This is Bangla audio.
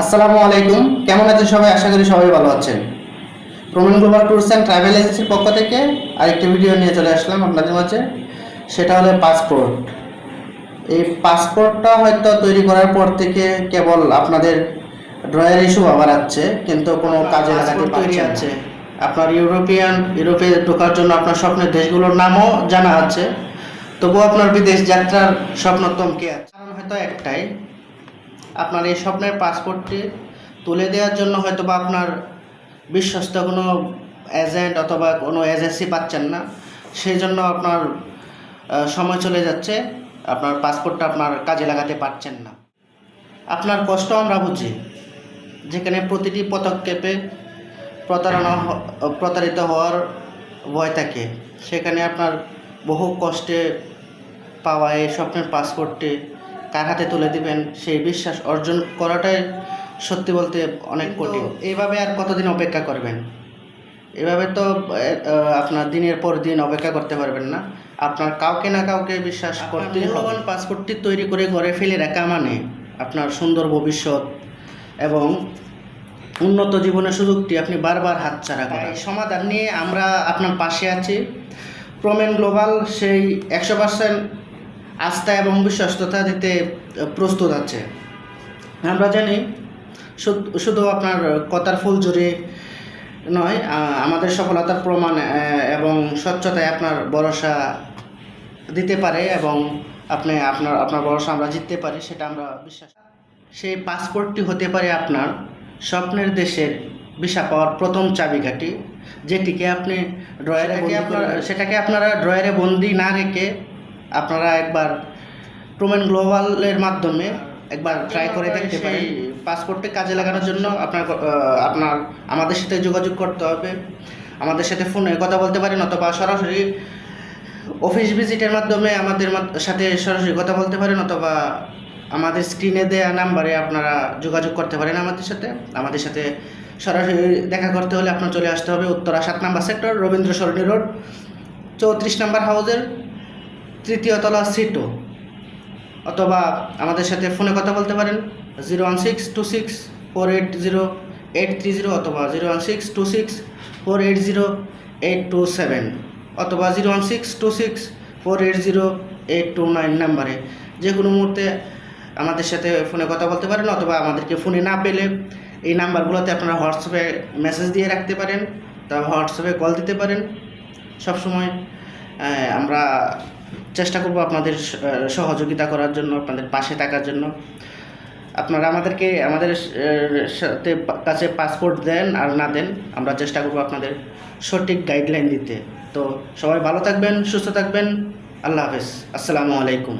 আসসালামু আলাইকুম। কেমন আছেন সবাই? আশা করি সবাই ভালো আছেন। Proman global tours and travel এজেন্সির পক্ষ থেকে আরেকটি ভিডিও নিয়ে চলে আসলাম আপনাদের মাঝে। সেটা হলো পাসপোর্ট। এই পাসপোর্টটা হয়তো তৈরি করার পর থেকে কেবল আপনাদের ড্রয়ের ইস্যু আবার আছে কিন্তু কোনো কাজে লাগাতে তৈরি আছে। আপনার ইউরোপিয়ান ইউরোপে ঢোকার জন্য আপনার স্বপ্নের দেশগুলোর নামও জানা আছে। তবুও আপনার বিদেশ যাত্রার স্বপ্ন তমকে আছে। কারণ হয়তো একটাই আপনার এই স্বপ্নের পাসপোর্টটি তুলে দেওয়ার জন্য হয়তো বা আপনার বিশ্বস্ত কোনো এজেন্ট অথবা কোনো এজেন্সি পাচ্ছেন না। সেই জন্য আপনার সময় চলে যাচ্ছে। আপনার পাসপোর্টটা আপনার কাজে লাগাতে পারছেন না। আপনার কষ্ট আমরা বুঝি। যেখানে প্রতিটি পদক্ষেপে প্রতারণা প্রতারিত হওয়ার ভয় থাকে, সেখানে আপনার বহু কষ্টে পাওয়া এই স্বপ্নের পাসপোর্টটি কার হাতে তুলে দিবেন সেই বিশ্বাস অর্জন করাটাই সত্যি বলতে অনেক কঠিন। এইভাবে আর কতদিন অপেক্ষা করবেন? এভাবে তো আপনার দিনের পর দিন অপেক্ষা করতে পারবেন না। আপনার কাউকে না কাউকে বিশ্বাস করতে মূল্যবান পাসপোর্টটি তৈরি করে ঘরে ফেলে রাখা মানে আপনার সুন্দর ভবিষ্যৎ এবং উন্নত জীবনের সুযোগটি আপনি বারবার হাতছাড়া করেন এই সমাধান নিয়ে আমরা আপনার পাশে আছি। প্রমেন গ্লোবাল সেই একশো পার্সেন্ট আস্থা এবং বিশ্বস্ততা দিতে প্রস্তুত আছে। আমরা জানি শুধু- আপনার কথার ফুল জুড়ে নয় আমাদের সফলতার প্রমাণ এবং স্বচ্ছতায় আপনার ভরসা দিতে পারে এবং আপনি আপনার আপনার ভরসা আমরা জিততে পারি সেটা আমরা বিশ্বাস সেই পাসপোর্টটি হতে পারে আপনার স্বপ্নের দেশের ভিসা পাওয়ার প্রথম চাবিকাঠি যেটিকে আপনি ড্রয়ারে আপনার সেটাকে আপনারা ড্রয়ারে বন্দি না রেখে আপনারা একবার প্রমেন গ্লোবালের মাধ্যমে একবার ট্রাই করে দেখতে পারেন। পাসপোর্টে কাজে লাগানোর জন্য আপনার আপনার আমাদের সাথে যোগাযোগ করতে হবে। আমাদের সাথে ফোনে কথা বলতে পারেন অথবা সরাসরি অফিস ভিজিটের মাধ্যমে আমাদের সাথে সরাসরি কথা বলতে পারেন অথবা আমাদের স্ক্রিনে দেওয়া নাম্বারে আপনারা যোগাযোগ করতে পারেন আমাদের সাথে। আমাদের সাথে সরাসরি দেখা করতে হলে আপনার চলে আসতে হবে উত্তরা সাত number sector Rabindra Sarani road চৌত্রিশ নাম্বার হাউসের তৃতীয় তলা সিটো অথবা আমাদের সাথে ফোনে কথা বলতে পারেন zero one six two six four eight zero eight three zero অথবা zero one six two six four eight zero eight two seven অথবা zero one six two six four eight zero eight two nine নাম্বারে যে কোনো মুহূর্তে আমাদের সাথে ফোনে কথা বলতে পারেন অথবা আমাদেরকে ফোনে না পেলে এই নাম্বারগুলোতে আপনারা হোয়াটসঅ্যাপে মেসেজ দিয়ে রাখতে পারেন তারপর হোয়াটসঅ্যাপে কল দিতে পারেন। সবসময় আমরা চেষ্টা করব আপনাদের সহযোগিতা করার জন্য, আপনাদের পাশে থাকার জন্য। আপনারা আমাদেরকে, আমাদের সাথে কাছে পাসপোর্ট দেন আর না দেন, আমরা চেষ্টা করব আপনাদের সঠিক গাইডলাইন দিতে। তো সবাই ভালো থাকবেন, সুস্থ থাকবেন। আল্লাহ হাফেজ। আসসালামু আলাইকুম।